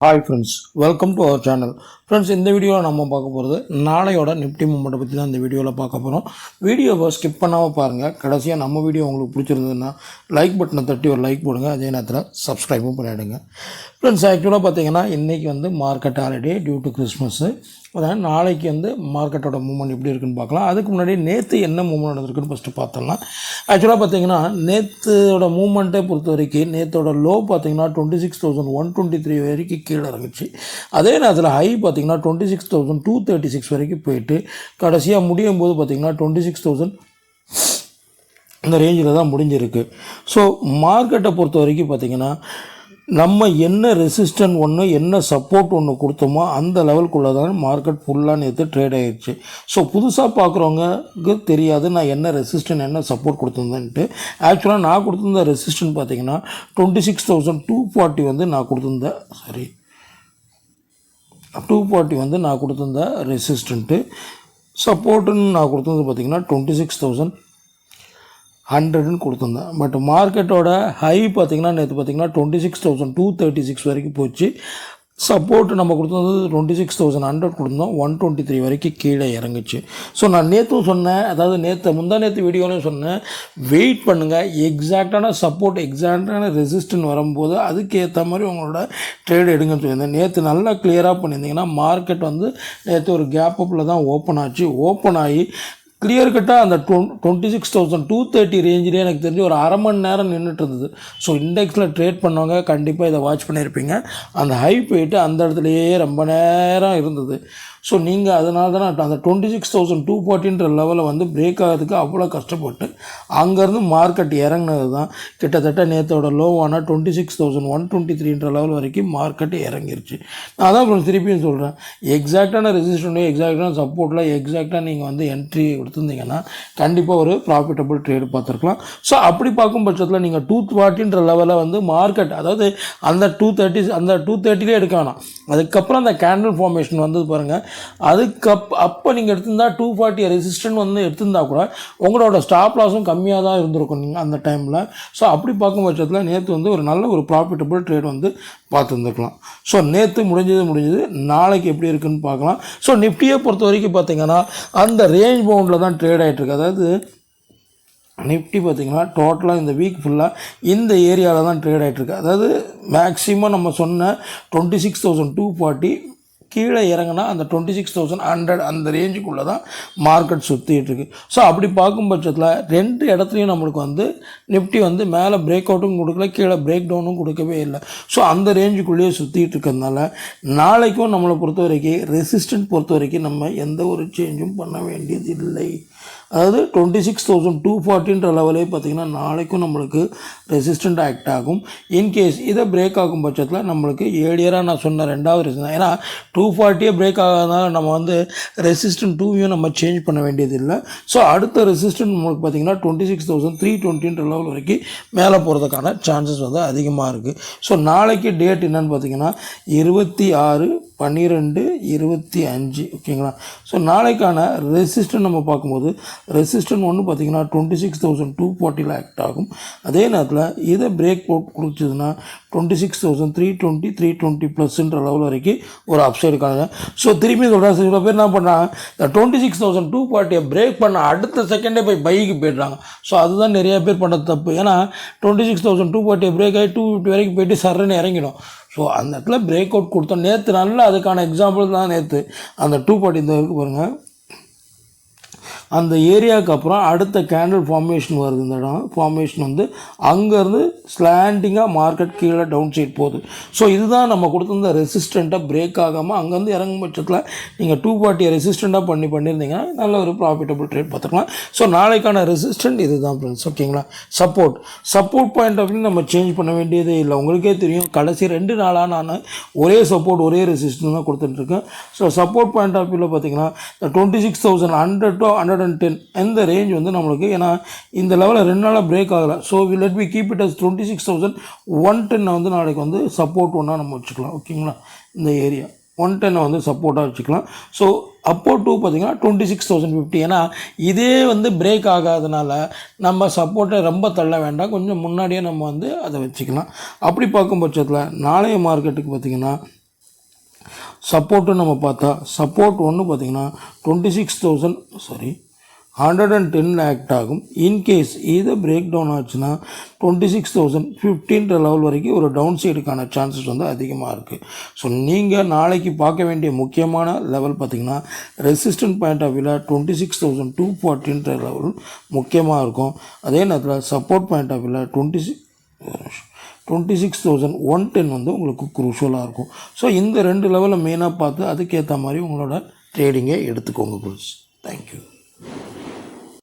Hi friends welcome to our channel friends இந்த வீடியோவில் நம்ம பார்க்க போகிறது நாளையோட நிப்டி மூமெண்ட்டை பற்றி தான் இந்த வீடியோவில் பார்க்க போகிறோம் வீடியோவை ஸ்கிப் பண்ணாமல் பாருங்கள் கடைசியாக நம்ம வீடியோ உங்களுக்கு பிடிச்சிருந்ததுன்னா லைக் பட்டனை தட்டி ஒரு லைக் போடுங்க. அதே நேரத்தில் சப்ஸ்கிரைபும் பண்ணிவிடுங்க ஃப்ரெண்ட்ஸ் ஆக்சுவலாக பார்த்தீங்கன்னா இன்றைக்கி வந்து market holiday due to Christmas அதனால் நாளைக்கு வந்து மார்க்கெட்டோட மூவ்மெண்ட் எப்படி இருக்குன்னு பார்க்கலாம். அதுக்கு முன்னாடி நேற்று என்ன மூவ்மெண்ட் நடந்திருக்குன்னு ஃபஸ்ட்டு பார்த்துடலாம் ஆக்சுவலாக பார்த்தீங்கன்னா நேற்றோட மூவ்மெண்ட்டை பொறுத்த வரைக்கும் நேற்றோட லோ பார்த்தீங்கன்னா twenty six thousand one twenty three வரைக்கும் கீழே இறங்குச்சு. அதே நேரத்தில் ஹை பார்த்தீங்கன்னா twenty six thousand two thirty six வரைக்கும் போயிட்டு கடைசியாக முடியும் போது பார்த்தீங்கன்னா டுவெண்ட்டி சிக்ஸ் தௌசண்ட் இந்த ரேஞ்சில் தான் முடிஞ்சிருக்கு. ஸோ மார்க்கெட்டை பொறுத்த வரைக்கும் பார்த்தீங்கன்னா நம்ம என்ன ரெசிஸ்டன்ட் ஒன்று என்ன சப்போர்ட் ஒன்று கொடுத்தோமோ அந்த லெவலுக்குள்ளே தான் மார்க்கெட் ஃபுல்லாக நேற்று ட்ரேட் ஆகிடுச்சு ஸோ புதுசாக பார்க்குறவங்களுக்கு தெரியாது நான் என்ன ரெசிஸ்டன்ட் என்ன சப்போர்ட் கொடுத்துருந்தேன்ட்டு. ஆக்சுவலாக நான் கொடுத்துருந்த ரெசிஸ்டன்ட் பார்த்தீங்கன்னா twenty six thousand two forty வந்து நான் கொடுத்துருந்தேன் சாரி டூ ஃபார்ட்டி வந்து நான் கொடுத்துருந்த ரெசிஸ்டண்ட்டு சப்போர்ட்டுன்னு நான் கொடுத்தது பார்த்தீங்கன்னா டுவெண்ட்டி சிக்ஸ் தௌசண்ட் ஹண்ட்ரட்னு கொடுத்துருந்தேன். பட் மார்க்கெட்டோட ஹை பார்த்தீங்கன்னா நேற்று பார்த்தீங்கன்னா twenty six thousand two thirty six வரைக்கும் போச்சு. சப்போர்ட் நம்ம கொடுத்தது டுவெண்ட்டி சிக்ஸ் தௌசண்ட் ஹண்ட்ரட் கொடுத்தோம். ஒன் டுவெண்ட்டி த்ரீ வரைக்கும் கீழே இறங்குச்சு. ஸோ நான் நேற்றும் சொன்னேன். அதாவது நேற்று முந்தா நேற்று வீடியோலையும் சொன்னேன். வெயிட் பண்ணுங்கள் எக்ஸாக்டான சப்போர்ட் எக்ஸாக்டான ரெசிஸ்டன் வரும்போது அதுக்கேற்ற மாதிரி உங்களோட ட்ரேட் எடுங்கன்னு சொல்லியிருந்தேன். நேற்று நல்லா கிளியராக பண்ணியிருந்தீங்கன்னா மார்க்கெட் வந்து நேற்று ஒரு கேப் அப்பில் தான் ஓப்பன் ஆச்சு. ஓப்பன் ஆகி கிளியர் கட்டாக அந்த twenty twenty six thousand two thirty ரேஞ்சிலே எனக்கு தெரிஞ்சு ஒரு அரை மணி நேரம் நின்றுட்டு இருந்தது ஸோ இண்டெக்ஸில் ட்ரேட் பண்ணவங்க கண்டிப்பாக இதை வாட்ச் பண்ணியிருப்பீங்க. அந்த ஹை போயிட்டு அந்த இடத்துலையே ரொம்ப நேரம் இருந்தது. ஸோ நீங்கள் அதனால தான் அந்த டுவெண்ட்டி சிக்ஸ் தௌசண்ட் டூ ஃபார்ட்டின்ற லெவலில் வந்து பிரேக் ஆகிறதுக்கு அவ்வளோ கஷ்டப்பட்டு அங்கேருந்து மார்க்கெட் இறங்கினது தான் கிட்டத்தட்ட நேற்றோட லோவான twenty six thousand one twenty த்ரீன்ற level வரைக்கும் மார்க்கெட் இறங்கிருச்சு. நான் தான் கொஞ்சம் திருப்பியும் சொல்கிறேன் எக்ஸாக்டான ரெசிஸ்டன்ட் எக்ஸாக்டான சப்போர்ட்டில் எக்ஸாக்டாக நீங்கள் வந்து என்ட்ரி கொடுத்துருந்தீங்கன்னா கண்டிப்பாக ஒரு ப்ராஃபிட்டபிள் ட்ரேடு பார்த்துருக்கலாம். ஸோ அப்படி பார்க்கும் பட்சத்தில் நீங்கள் டூ ஃபார்ட்டின்ற லெவலில் வந்து மார்க்கெட் அதாவது அந்த டூ தேர்ட்டி அந்த டூ தேர்ட்டிலே எடுக்க வேணாம் அதுக்கப்புறம் அந்த கேண்டில் ஃபார்மேஷன் வந்தது பாருங்கள் அதுக்கப் அப்போ நீங்கள் எடுத்திருந்தா டூ ஃபார்ட்டி ரெசிஸ்டன்ட் வந்து எடுத்திருந்தா கூட உங்களோட ஸ்டாப் லாஸும் கம்மியாக தான் இருந்திருக்கும் நீங்கள் அந்த டைமில் ஸோ அப்படி பார்க்கும் பட்சத்தில் நேற்று வந்து ஒரு நல்ல ஒரு ப்ராஃபிட்டபுள் ட்ரேட் வந்து பார்த்துருந்துருக்கலாம். ஸோ நேற்று முடிஞ்சது முடிஞ்சது. நாளைக்கு எப்படி இருக்குன்னு பார்க்கலாம். ஸோ நிஃப்டியை பொறுத்த வரைக்கும் பார்த்தீங்கன்னா அந்த ரேஞ்ச் பவுண்டில் தான் ட்ரேட் ஆகிட்டுருக்கு அதாவது நிஃப்டி பார்த்திங்கன்னா டோட்டலாக இந்த வீக் ஃபுல்லாக இந்த ஏரியாவில் தான் ட்ரேட் ஆகிட்டுருக்கு அதாவது மேக்ஸிமம் நம்ம சொன்ன twenty six thousand two forty கீழே இறங்கினா அந்த டுவெண்ட்டி சிக்ஸ் தௌசண்ட் ஹண்ட்ரட் அந்த ரேஞ்சுக்குள்ளே தான் மார்க்கெட் சுற்றிட்டு இருக்கு ஸோ அப்படி பார்க்கும் பட்சத்தில் ரெண்டு இடத்துலையும் நம்மளுக்கு வந்து நிஃப்டி வந்து மேலே பிரேக் அவுட்டும் கொடுக்கல கீழே பிரேக் டவுனும் கொடுக்கவே இல்லை. ஸோ அந்த ரேஞ்சுக்குள்ளேயே சுற்றிட்டு இருக்கிறதுனால நாளைக்கும் நம்மளை பொறுத்த வரைக்கும் ரெசிஸ்டன்ட் பொறுத்த வரைக்கும் நம்ம எந்த ஒரு சேஞ்சும் பண்ண வேண்டியது இல்லை அதாவது டுவெண்ட்டி சிக்ஸ் தௌசண்ட் டூ ஃபார்ட்டின்ற லெவலே பார்த்திங்கன்னா நாளைக்கும் நம்மளுக்கு ரெசிஸ்டண்ட் ஆக்ட் ஆகும். இன்கேஸ் இதை பிரேக் ஆகும் பட்சத்தில் நம்மளுக்கு ஏழியராக நான் சொன்ன ரெண்டாவது ரீசன் ஏன்னா டூ ஃபார்ட்டியே பிரேக் ஆகாதனால நம்ம வந்து ரெசிஸ்டன்ட் டூவையும் நம்ம சேஞ்ச் பண்ண வேண்டியது இல்லை ஸோ அடுத்த ரெசிஸ்டன்ட் நம்மளுக்கு பார்த்திங்கன்னா டுவெண்ட்டி சிக்ஸ் தௌசண்ட் த்ரீ டுவெண்ட்டின்ற லெவல் வரைக்கும் மேலே போகிறதுக்கான சான்சஸ் வந்து அதிகமாக இருக்குது ஸோ நாளைக்கு டேட் என்னன்னு பார்த்தீங்கன்னா இருபத்தி ஆறு பன்னிரெண்டு இருபத்தி அஞ்சு ஓகேங்களா? ஸோ நாளைக்கான ரெசிஸ்டன் நம்ம பார்க்கும்போது ரெசிஸ்டன் ஒன்று பார்த்தீங்கன்னா டுவெண்ட்டி சிக்ஸ் தௌசண்ட் டூ ஃபார்ட்டியில் ஆக்ட் ஆகும். அதே நேரத்தில் இதை பிரேக் போட் கொடுத்ததுன்னா twenty six thousand three twenty three twenty ப்ளஸ்ன்ற level வரைக்கும் ஒரு அப்சைடு காணுங்க ஸோ திரும்பி சொல்கிறேன் சில பேர் என்ன பண்ணாங்க இந்த டுவெண்ட்டி சிக்ஸ் தௌசண்ட் டூ ஃபார்ட்டியை பிரேக் பண்ண அடுத்த செகண்டே போய் பைக்கு போயிடுறாங்க. ஸோ அதுதான் நிறைய பேர் பண்ண தப்பு. ஏன்னா டுவெண்ட்டி சிக்ஸ் தௌசண்ட் டூ ஃபார்ட்டியை பிரேக் ஆகி டூ ஃபிஃப்டி வரைக்கும் போயிட்டு சர்றன்னு இறங்கிடும். ஸோ அந்த இடத்துல பிரேக் அவுட் கொடுத்தோம். நேற்று நல்லா அதுக்கான எக்ஸாம்பிள் தான் நேற்று அந்த டூ ஃபார்ட்டி இந்த இருக்கு பாருங்கள் அந்த ஏரியாவுக்கு அப்புறம் அடுத்த கேண்டில் ஃபார்மேஷன் வருது இந்த இடம். ஃபார்மேஷன் வந்து அங்கேருந்து ஸ்லாண்டிங்காக மார்க்கெட் கீழே டவுன் சைட் போகுது. ஸோ இதுதான் நம்ம கொடுத்துருந்த ரெசிஸ்டண்ட்டாக பிரேக் ஆகாமல் அங்கேருந்து இறங்கும் பட்சத்தில் நீங்கள் டூ ஃபார்ட்டியை ரெசிஸ்டண்ட்டாக பண்ணி பண்ணியிருந்தீங்கன்னா நல்ல ஒரு ப்ராஃபிட்டபிள் ட்ரேட் பார்த்துக்கலாம். ஸோ நாளைக்கான ரெசிஸ்டண்ட் இது தான் ஃப்ரெண்ட்ஸ் ஓகேங்களா support support point of view நம்ம சேஞ்ச் பண்ண வேண்டியதே இல்லை. உங்களுக்கே தெரியும் கடைசி ரெண்டு நாளாக நான் ஒரே சப்போர்ட் ஒரே ரெசிஸ்டன்ஸ் தான் கொடுத்துட்ருக்கேன் ஸோ சப்போர்ட் பாயிண்ட் ஆஃப் வியூவில் பார்த்தீங்கன்னா twenty six thousand hundred to hundred and ten இந்த ரேஞ்ச் வந்து நம்மளுக்கு ஏன்னா இந்த லெவலில் ரெண்டு நாளாக பிரேக் ஆகலை. So we let be keep it as twenty six thousand one டென்னை வந்து நாளைக்கு வந்து சப்போர்ட் ஒன்றா நம்ம வச்சுக்கலாம். ஓகேங்களா இந்த ஏரியா ஒன் டென்னை வந்து சப்போர்ட்டாக வச்சுக்கலாம். ஸோ அப்போ டூ பார்த்தீங்கன்னா டுவெண்ட்டி சிக்ஸ் தௌசண்ட் ஃபிஃப்டி ஏன்னா இதே வந்து பிரேக் ஆகாதனால நம்ம சப்போர்ட்டை ரொம்ப தள்ள வேண்டாம். கொஞ்சம் முன்னாடியே நம்ம வந்து அதை வச்சுக்கலாம். அப்படி பார்க்கும் பட்சத்தில் நாளைய மார்க்கெட்டுக்கு பார்த்திங்கன்னா சப்போர்ட்டு நம்ம பார்த்தா சப்போர்ட் ஒன்று பார்த்தீங்கன்னா twenty six thousand sorry hundred and ten act ஆகும். இன்கேஸ் இதை பிரேக் டவுன் ஆச்சுன்னா டுவெண்ட்டி சிக்ஸ் தௌசண்ட் ஃபிஃப்டீன்ற லெவல் வரைக்கும் ஒரு டவுன் சைடுக்கான சான்சஸ் வந்து அதிகமாக இருக்குது ஸோ நீங்கள் நாளைக்கு பார்க்க வேண்டிய முக்கியமான லெவல் பார்த்தீங்கன்னா ரெசிஸ்டன்ட் பாயிண்ட் ஆஃப் வியூவில் டுவெண்ட்டி சிக்ஸ் தௌசண்ட் டூ ஃபார்ட்டின்ற லெவல் முக்கியமாக இருக்கும். அதே நேரத்தில் சப்போர்ட் பாயிண்ட் ஆஃப் வியூவில் twenty six twenty six thousand one ten வந்து உங்களுக்கு குரூஷலாக இருக்கும். ஸோ இந்த ரெண்டு லெவலை மெயினாக பார்த்து அதுக்கேற்ற மாதிரி உங்களோட ட்ரேடிங்கை எடுத்துக்கோங்க புல்ஸ் தேங்க்யூ